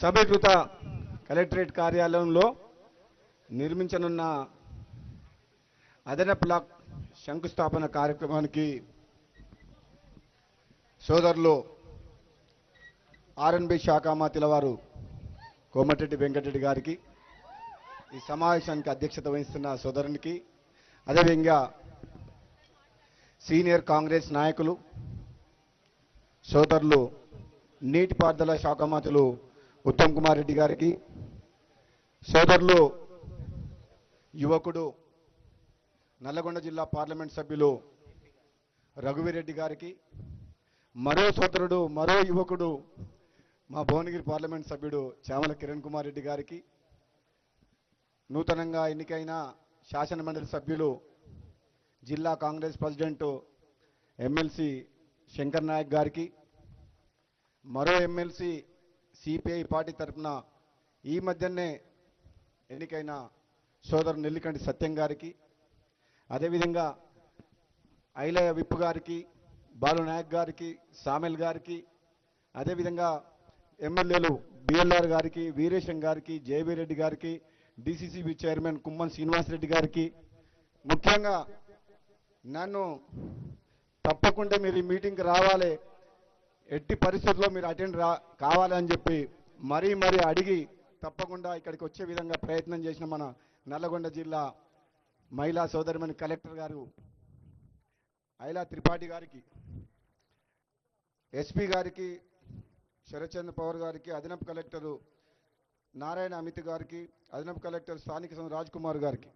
సభీకృత collectorate కార్యాలయంలో నిర్మించనున్న అదన black శంకుస్థాపన కార్యక్రమానికి సోదరులు ఆర్ఎన్బి శాఖ వారు కోమటిరెడ్డి వెంకటరెడ్డి గారికి ఈ సమావేశానికి అధ్యక్షత వహిస్తున్న సోదరునికి అదేవిధంగా సీనియర్ కాంగ్రెస్ నాయకులు సోదరులు నీటిపారుదల శాఖ మంత్రులు ఉత్తమ్ కుమార్ రెడ్డి గారికి సోదరులు యువకుడు నల్లగొండ జిల్లా పార్లమెంట్ సభ్యులు రఘువీరెడ్డి గారికి మరో సోదరుడు మరో యువకుడు మా భువనగిరి పార్లమెంట్ సభ్యుడు చామల కిరణ్ కుమార్ రెడ్డి గారికి నూతనంగా ఎన్నికైన శాసన మండలి సభ్యులు జిల్లా కాంగ్రెస్ ప్రెసిడెంట్ ఎమ్మెల్సీ శంకర్ నాయక్ గారికి మరో ఎమ్మెల్సీ సిపిఐ పార్టీ తరఫున ఈ మధ్యనే ఎన్నికైన సోదరు నెల్లికంటి సత్యం గారికి అదేవిధంగా ఐలయ విప్పు గారికి బాలు నాయక్ గారికి సామెల్ గారికి అదేవిధంగా ఎమ్మెల్యేలు బిఎల్ఆర్ గారికి వీరేశం గారికి జేబీ రెడ్డి గారికి డిసిసిబి చైర్మన్ కుమ్మన్ శ్రీనివాసరెడ్డి గారికి ముఖ్యంగా నన్ను తప్పకుండా మీరు ఈ మీటింగ్కి రావాలి ఎట్టి పరిస్థితుల్లో మీరు అటెండ్ రా కావాలని చెప్పి మరీ మరీ అడిగి తప్పకుండా ఇక్కడికి వచ్చే విధంగా ప్రయత్నం చేసిన మన నల్లగొండ జిల్లా మహిళా సోదరిమణి కలెక్టర్ గారు ఐలా త్రిపాఠి గారికి ఎస్పీ గారికి శరత్చంద్ర పవర్ గారికి అదనపు కలెక్టరు నారాయణ అమిత్ గారికి అదనపు కలెక్టర్ స్థానిక రాజ్ కుమార్ గారికి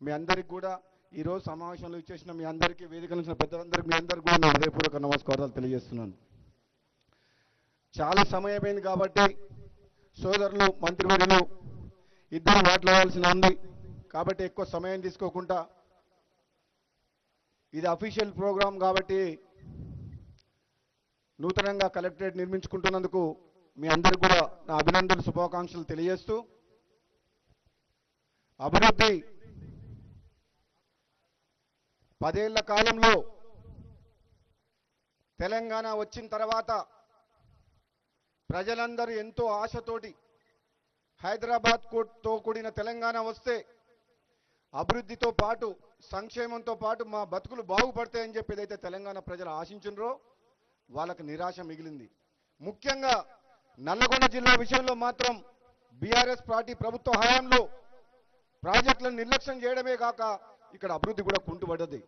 మీ అందరికి కూడా ఈరోజు సమావేశంలో ఇచ్చేసిన మీ అందరికీ వేదిక నుంచిన పెద్దలందరికీ మీ అందరికీ కూడా నా హృదయపూర్వక నమస్కారాలు తెలియజేస్తున్నాను. చాలా సమయమైంది కాబట్టి సోదరులు మంత్రివర్యులు ఇద్దరు మాట్లాడాల్సిన ఉంది. కాబట్టి ఎక్కువ సమయం తీసుకోకుండా ఇది అఫీషియల్ ప్రోగ్రాం కాబట్టి నూతనంగా కలెక్టరేట్ నిర్మించుకుంటున్నందుకు మీ అందరికి కూడా నా అభినందన శుభాకాంక్షలు తెలియజేస్తూ అభివృద్ధి పదేళ్ళ కాలంలో తెలంగాణ వచ్చిన తర్వాత ప్రజలందరూ ఎంతో ఆశతోటి హైదరాబాద్తో కూడిన తెలంగాణ వస్తే అభివృద్ధితో పాటు సంక్షేమంతో పాటు మా బతుకులు బాగుపడతాయని చెప్పి ఏదైతే తెలంగాణ ప్రజలు ఆశించినరో వాళ్ళకు నిరాశ మిగిలింది. ముఖ్యంగా నల్లగొండ జిల్లా విషయంలో మాత్రం బీఆర్ఎస్ పార్టీ ప్రభుత్వ హయాంలో ప్రాజెక్టులను నిర్లక్ష్యం చేయడమే కాక ఇక్కడ అభివృద్ధి కూడా కుంటుపడ్డది.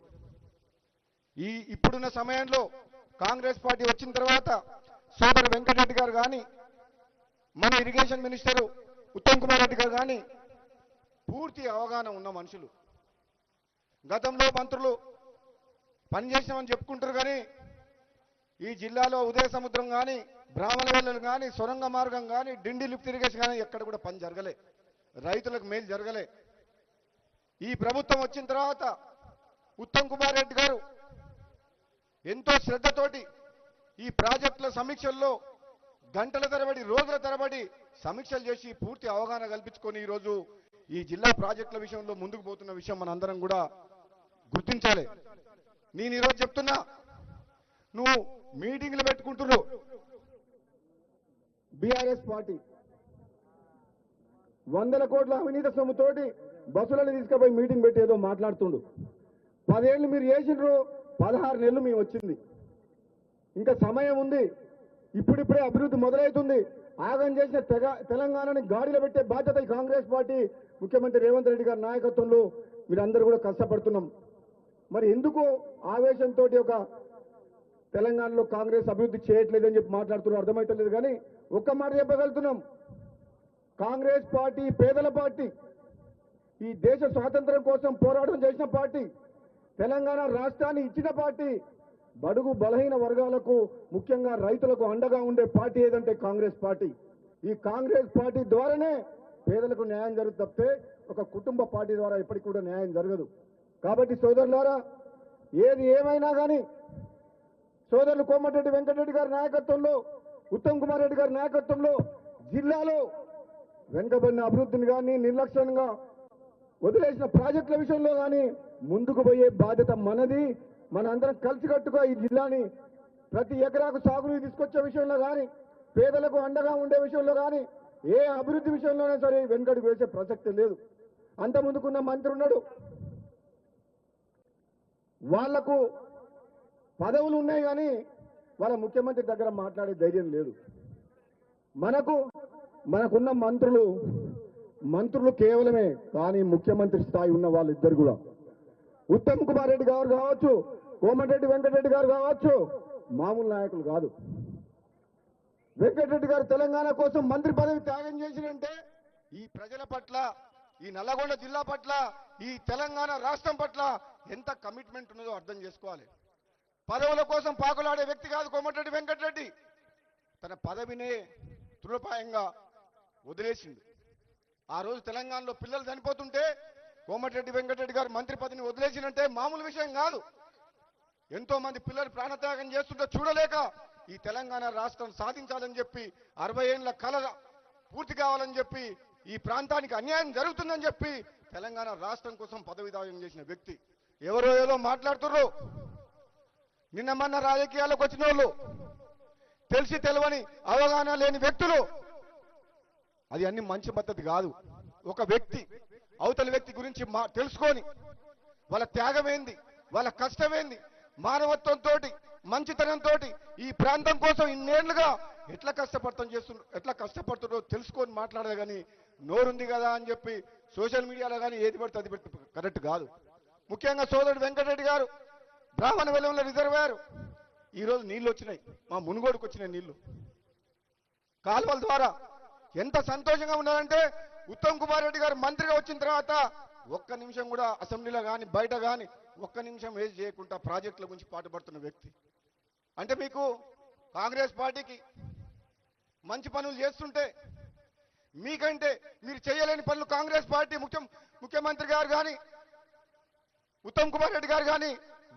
ఈ ఇప్పుడున్న సమయంలో కాంగ్రెస్ పార్టీ వచ్చిన తర్వాత సోదరు వెంకటరెడ్డి గారు కానీ మన ఇరిగేషన్ మినిస్టరు ఉత్తమ్ కుమార్ రెడ్డి గారు కానీ పూర్తి అవగాహన ఉన్న మనుషులు. గతంలో మంత్రులు పనిచేసినామని చెప్పుకుంటారు కానీ ఈ జిల్లాలో ఉదయ సముద్రం కానీ బ్రాహ్మణ కానీ సొరంగ మార్గం కానీ డిండి లిఫ్ట్ ఇరిగేషన్ కానీ ఎక్కడ కూడా పని జరగలే. రైతులకు మేలు జరగలే. ఈ ప్రభుత్వం వచ్చిన తర్వాత ఉత్తమ్ కుమార్ రెడ్డి గారు ఎంతో శ్రద్ధతోటి ఈ ప్రాజెక్టుల సమీక్షల్లో గంటల తరబడి రోజుల తరబడి సమీక్షలు చేసి పూర్తి అవగాహన కల్పించుకొని ఈరోజు ఈ జిల్లా ప్రాజెక్టుల విషయంలో ముందుకు పోతున్న విషయం మనందరం కూడా గుర్తించాలి. నేను ఈరోజు చెప్తున్నా నువ్వు మీటింగ్లు పెట్టుకుంటున్నావు. బీఆర్ఎస్ పార్టీ వందల కోట్ల అవినీతి సొమ్ముతోటి బస్సులను తీసుకుపోయి మీటింగ్ పెట్టి ఏదో మాట్లాడుతుండు. పదేళ్ళు మీరు చేసినారు పదహారు నెలలు మేము వచ్చింది. ఇంకా సమయం ఉంది. ఇప్పుడిప్పుడే అభివృద్ధి మొదలవుతుంది. ఆగం చేసిన తెగ తెలంగాణని గాడిలో పెట్టే బాధ్యత ఈ కాంగ్రెస్ పార్టీ ముఖ్యమంత్రి రేవంత్ రెడ్డి గారి నాయకత్వంలో మీరందరూ కూడా కష్టపడుతున్నాం. మరి ఎందుకు ఆవేశంతో ఒక తెలంగాణలో కాంగ్రెస్ అభివృద్ధి చేయట్లేదని చెప్పి మాట్లాడుతున్నారు అర్థమవుతలేదు కానీ ఒక్క మాట చెప్పగలుగుతున్నాం. కాంగ్రెస్ పార్టీ పేదల పార్టీ ఈ దేశ స్వాతంత్రం కోసం పోరాటం చేసిన పార్టీ తెలంగాణ రాష్ట్రాన్ని ఇచ్చిన పార్టీ బడుగు బలహీన వర్గాలకు ముఖ్యంగా రైతులకు అండగా ఉండే పార్టీ ఏదంటే కాంగ్రెస్ పార్టీ. ఈ కాంగ్రెస్ పార్టీ ద్వారానే పేదలకు న్యాయం జరుగుతుంది తప్పితే ఒక కుటుంబ పార్టీ ద్వారా ఎప్పటికి కూడా న్యాయం జరగదు. కాబట్టి సోదరులారా ఏది ఏమైనా కానీ సోదరులు కోమటిరెడ్డి వెంకటరెడ్డి గారి నాయకత్వంలో ఉత్తమ్ కుమార్ రెడ్డి గారి నాయకత్వంలో జిల్లాలో వెనుకబడిన అభివృద్ధిని కానీ నిర్లక్ష్యంగా వదిలేసిన ప్రాజెక్టుల విషయంలో కానీ ముందుకు పోయే బాధ్యత మనది. మన అందరం కలిసికట్టుగా ఈ జిల్లాని. ప్రతి ఎకరాకు సాగునీరు తీసుకొచ్చే విషయంలో కానీ పేదలకు అండగా ఉండే విషయంలో కానీ ఏ అభివృద్ధి విషయంలోనే సరే వెనుకడుగు వేసే ప్రసక్తి లేదు. అంత ముందుకున్న మంత్రి ఉన్నాడు. వాళ్ళకు పదవులు ఉన్నాయి కానీ వాళ్ళ ముఖ్యమంత్రి దగ్గర మాట్లాడే ధైర్యం లేదు. మనకు మనకున్న మంత్రులు మంత్రులు కేవలమే కానీ ముఖ్యమంత్రి స్థాయి ఉన్న వాళ్ళిద్దరు కూడా. ఉత్తమ్ కుమార్ రెడ్డి గారు కావచ్చు కోమటిరెడ్డి వెంకటరెడ్డి గారు కావచ్చు మామూలు నాయకులు కాదు. వెంకటరెడ్డి గారు తెలంగాణ కోసం మంత్రి పదవి త్యాగం చేసినంటే ఈ ప్రజల పట్ల ఈ నల్లగొండ జిల్లా పట్ల ఈ తెలంగాణ రాష్ట్రం పట్ల ఎంత కమిట్మెంట్ ఉన్నదో అర్థం చేసుకోవాలి. పదవుల కోసం పాకులాడే వ్యక్తి కాదు కోమటిరెడ్డి వెంకటరెడ్డి. తన పదవినే తృణపాయంగా వదిలేసింది. ఆ రోజు తెలంగాణలో పిల్లలు చనిపోతుంటే కోమటిరెడ్డి వెంకటరెడ్డి గారు మంత్రి పదవిని వదిలేసినంటే మామూలు విషయం కాదు. ఎంతో మంది పిల్లలు ప్రాణత్యాగం చేస్తుంటే చూడలేక ఈ తెలంగాణ రాష్ట్రం సాధించాలని చెప్పి అరవై ఏళ్ళ కళ పూర్తి కావాలని చెప్పి ఈ ప్రాంతానికి అన్యాయం జరుగుతుందని చెప్పి తెలంగాణ రాష్ట్రం కోసం పదవి దాయం చేసిన వ్యక్తి. ఎవరో ఏదో మాట్లాడుతుర్రు. నిన్న మొన్న రాజకీయాలకు వచ్చిన వాళ్ళు తెలిసి తెలవని అవగాహన లేని వ్యక్తులు. అది అన్ని మంచి పద్ధతి కాదు. ఒక వ్యక్తి అవతలి వ్యక్తి గురించి మా తెలుసుకొని వాళ్ళ త్యాగమేంది వాళ్ళ కష్టమేంది మానవత్వంతో మంచితనంతో ఈ ప్రాంతం కోసం ఇన్నేళ్ళుగా ఎట్లా కష్టపడతాం చేస్తుండ్రు ఎట్లా కష్టపడుతుండ్రో తెలుసుకొని మాట్లాడదు కానీ నోరుంది కదా అని చెప్పి సోషల్ మీడియాలో కానీ ఏది పడితే అది పెట్టి కరెక్ట్ కాదు. ముఖ్యంగా సోదరుడు వెంకటరెడ్డి గారు బ్రాహ్మణ వెలంలో రిజర్వాయర్. ఈరోజు నీళ్ళు వచ్చినాయి మా మునుగోడుకు వచ్చినాయి నీళ్ళు కాలువల ద్వారా ఎంత సంతోషంగా ఉన్నారంటే ఉత్తమ్ కుమార్ రెడ్డి గారు మంత్రిగా వచ్చిన తర్వాత ఒక్క నిమిషం కూడా అసెంబ్లీలో కానీ బయట కానీ ఒక్క నిమిషం వేస్ట్ చేయకుండా ప్రాజెక్టుల గురించి పాటుపడుతున్న వ్యక్తి. అంటే మీకు కాంగ్రెస్ పార్టీకి మంచి పనులు చేస్తుంటే మీకంటే మీరు చేయలేని పనులు కాంగ్రెస్ పార్టీ ముఖ్యం ముఖ్యమంత్రి గారు కానీ ఉత్తమ్ కుమార్ రెడ్డి గారు కానీ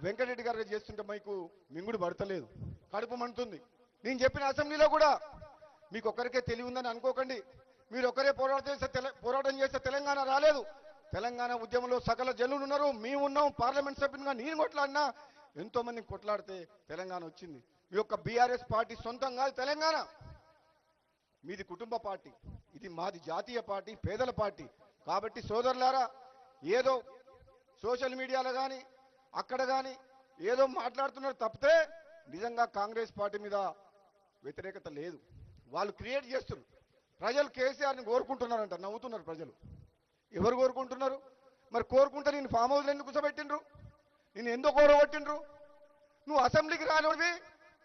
వెంకటరెడ్డి గారు చేస్తుంటే మీకు మింగుడు పడతలేదు. కడుపు మండుతుంది. నేను చెప్పిన అసెంబ్లీలో కూడా మీకు ఒక్కరికే తెలివి ఉందని అనుకోకండి. మీరు ఒక్కరే పోరాటం చేస్తే తెల- పోరాటం చేస్తే తెలంగాణ రాలేదు. తెలంగాణ ఉద్యమంలో సకల జనులు ఉన్నారు. మేము ఉన్నాం. పార్లమెంట్ సభ్యునిగా నేను కొట్లాడినా. ఎంతో మందిని కొట్లాడితే తెలంగాణ వచ్చింది. మీ యొక్క బీఆర్ఎస్ పార్టీ సొంతం కాదు తెలంగాణ. మీది కుటుంబ పార్టీ. ఇది మాది జాతీయ పార్టీ పేదల పార్టీ. కాబట్టి సోదరులారా ఏదో సోషల్ మీడియాలో కానీ అక్కడ కానీ ఏదో మాట్లాడుతున్నారు తప్పితే నిజంగా కాంగ్రెస్ పార్టీ మీద వ్యతిరేకత లేదు. వాళ్ళు క్రియేట్ చేస్తున్నారు. ప్రజలు కేసీఆర్ని కోరుకుంటున్నారంట నవ్వుతున్నారు ప్రజలు. ఎవరు కోరుకుంటున్నారు? మరి కోరుకుంటే నేను ఫామ్ హౌస్లో ఎందుకు కూర్చోబెట్టిండ్రు? నేను ఎందుకు కోరగొట్టిండ్రు నువ్వు అసెంబ్లీకి రానివి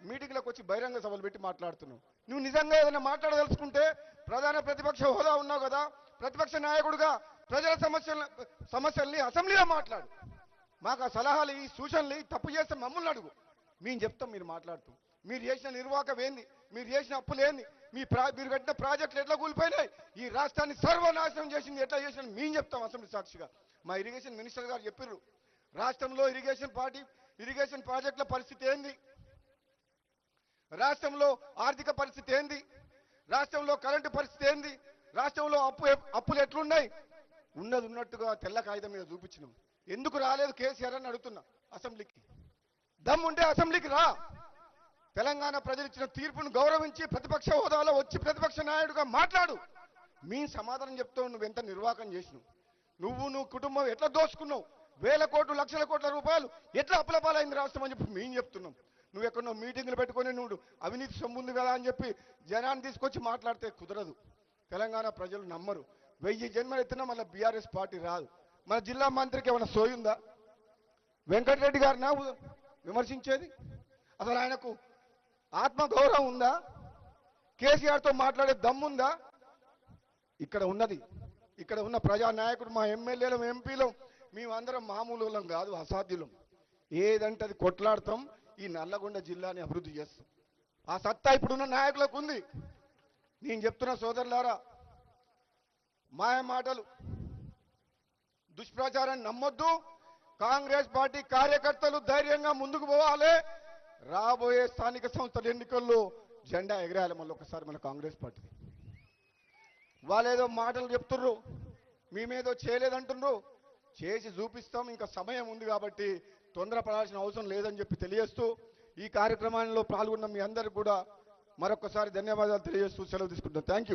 మీటింగ్లకు వచ్చి బహిరంగ సభలు పెట్టి మాట్లాడుతున్నావు. నువ్వు నిజంగా ఏదైనా మాట్లాడదలుచుకుంటే ప్రధాన ప్రతిపక్ష హోదా ఉన్నావు కదా ప్రతిపక్ష నాయకుడుగా ప్రజల సమస్యల సమస్యల్ని అసెంబ్లీలో మాట్లాడు. మాకు ఆ సలహాలు ఈ సూచనలు తప్పు చేస్తే మమ్మల్ని అడుగు. మేము చెప్తాం మీరు మాట్లాడుతూ. మీరు చేసిన నిర్వాహకం ఏంది? మీరు చేసిన అప్పులు ఏంది? మీ ప్రా మీరు కట్టిన ప్రాజెక్టులు ఎట్లా కూలిపోయినాయి? ఈ రాష్ట్రాన్ని సర్వనాశనం చేసింది ఎట్లా చేసిన మేము చెప్తాం అసెంబ్లీ సాక్షిగా. మా ఇరిగేషన్ మినిస్టర్ గారు చెప్పారు రాష్ట్రంలో ఇరిగేషన్ పార్టీ ఇరిగేషన్ ప్రాజెక్టుల పరిస్థితి ఏంది? రాష్ట్రంలో ఆర్థిక పరిస్థితి ఏంది? రాష్ట్రంలో కరెంటు పరిస్థితి ఏంది? రాష్ట్రంలో అప్పు అప్పులు ఎట్లున్నాయి? ఉన్నది ఉన్నట్టుగా తెల్ల కాగితం మీద చూపించినాం. ఎందుకు రాలేదు కేసీఆర్ అని అడుగుతున్నా అసెంబ్లీకి. దమ్ముంటే అసెంబ్లీకి రా. తెలంగాణ ప్రజలు ఇచ్చిన తీర్పును గౌరవించి ప్రతిపక్ష హోదాలో వచ్చి ప్రతిపక్ష నాయుడుగా మాట్లాడు. మీ సమాధానం చెప్తావు నువ్వు ఎంత నిర్వాహకం చేసినావు? నువ్వు నువ్వు కుటుంబం ఎట్లా దోచుకున్నావు వేల కోట్లు లక్షల కోట్ల రూపాయలు ఎట్లా అప్పులపాలైంది రాష్ట్రం అని చెప్పి మేము చెప్తున్నాం. నువ్వు ఎక్కడో మీటింగ్లు పెట్టుకొని నువ్వు అవినీతి సొమ్ముంది కదా అని చెప్పి జనాన్ని తీసుకొచ్చి మాట్లాడితే కుదరదు. తెలంగాణ ప్రజలు నమ్మరు. వెయ్యి జన్మలు ఎత్తినా మళ్ళీ బీఆర్ఎస్ పార్టీ రాదు. మన జిల్లా మంత్రికి ఏమైనా సోయుందా వెంకటరెడ్డి గారినా విమర్శించేది? అసలు ఆయనకు ఆత్మ గౌరవం ఉందా? కేసీఆర్తో మాట్లాడే దమ్ముందా? ఇక్కడ ఉన్నది ఇక్కడ ఉన్న ప్రజా నాయకుడు మా ఎమ్మెల్యేలం ఎంపీలం మేమందరం మామూలు వాళ్ళం కాదు అసాధ్యులం. ఏదంటే అది కొట్లాడతాం ఈ నల్లగొండ జిల్లాని అభివృద్ధి చేస్తాం. ఆ సత్తా ఇప్పుడున్న నాయకులకు ఉంది. నేను చెప్తున్న సోదరులారా మాయ మాటలు దుష్ప్రచారాన్ని నమ్మొద్దు. కాంగ్రెస్ పార్టీ కార్యకర్తలు ధైర్యంగా ముందుకు పోవాలి. రాబోయే స్థానిక సంస్థల ఎన్నికల్లో జెండా ఎగరేయాలి మళ్ళీ ఒకసారి మన కాంగ్రెస్ పార్టీ. వాళ్ళేదో మాటలు చెప్తుర్రు మేమేదో చేయలేదంటుండ్రు చేసి చూపిస్తాం ఇంకా సమయం ఉంది కాబట్టి తొందరపడాల్సిన అవసరం లేదని చెప్పి తెలియజేస్తూ ఈ కార్యక్రమంలో పాల్గొన్న మీ అందరికి కూడా మరొకసారి ధన్యవాదాలు తెలియజేస్తూ సెలవు తీసుకుంటాం థ్యాంక్ యూ